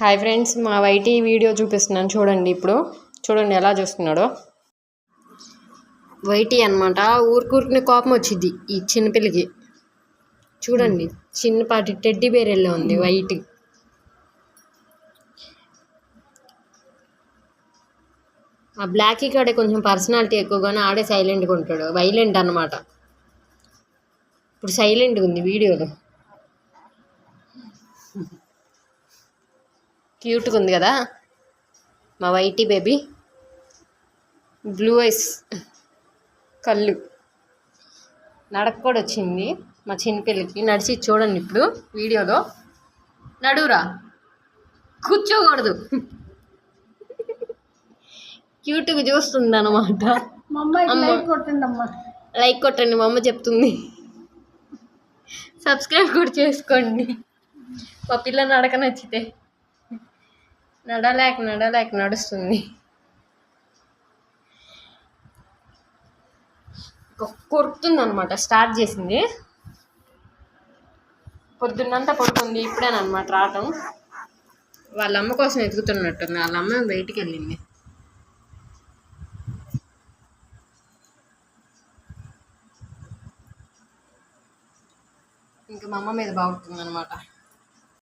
Hi friends మా వైటీ video చూపిస్తున్నాను. చూడండి ఇప్పుడు. చూడండి ఎలా చూస్తున్నాడో. వైటీ అనమాట ఊరికూరికి కోపం వచ్చింది ఈ చిన్నపిల్లకి చూడండి చిన్నపాటి టెడ్డీ బేరెల్లో ఉంది వైట్ ఆ బ్లాక్ కాడే కొంచెం పర్సనాలిటీ ఎక్కువగానే ఆడే సైలెంట్గా ఉంటాడు. వైలెంట్ అనమాట ఇప్పుడు సైలెంట్గా ఉంది వీడియోలో. క్యూట్గా ఉంది కదా? మా వైటీ బేబీ. Blue ice. కళ్ళు. నడక కూడా వచ్చింది మా చిన్నపిల్లకి నడిచి చూడండి ఇప్పుడు వీడియోలో. నడువురా. కూర్చోకూడదు. క్యూట్గా చూస్తుంది అనమాట లైక్ కొట్టండి మా అమ్మ చెప్తుంది. సబ్స్క్రైబ్ కూడా చేసుకోండి. మా పిల్ల నడక నచ్చితే. నడలేక నడలేక నడుస్తుంది. కొరుకుతుంది అనమాట స్టార్ట్ చేసింది. పొద్దున్నంతా పడుకుంది ఇప్పుడేనమాట రావటం. వాళ్ళ అమ్మ కోసం ఎదుగుతున్నట్టుంది వాళ్ళ అమ్మ బయటికి వెళ్ళింది ఇంకా మా అమ్మ మీద బాగుంటుంది అనమాట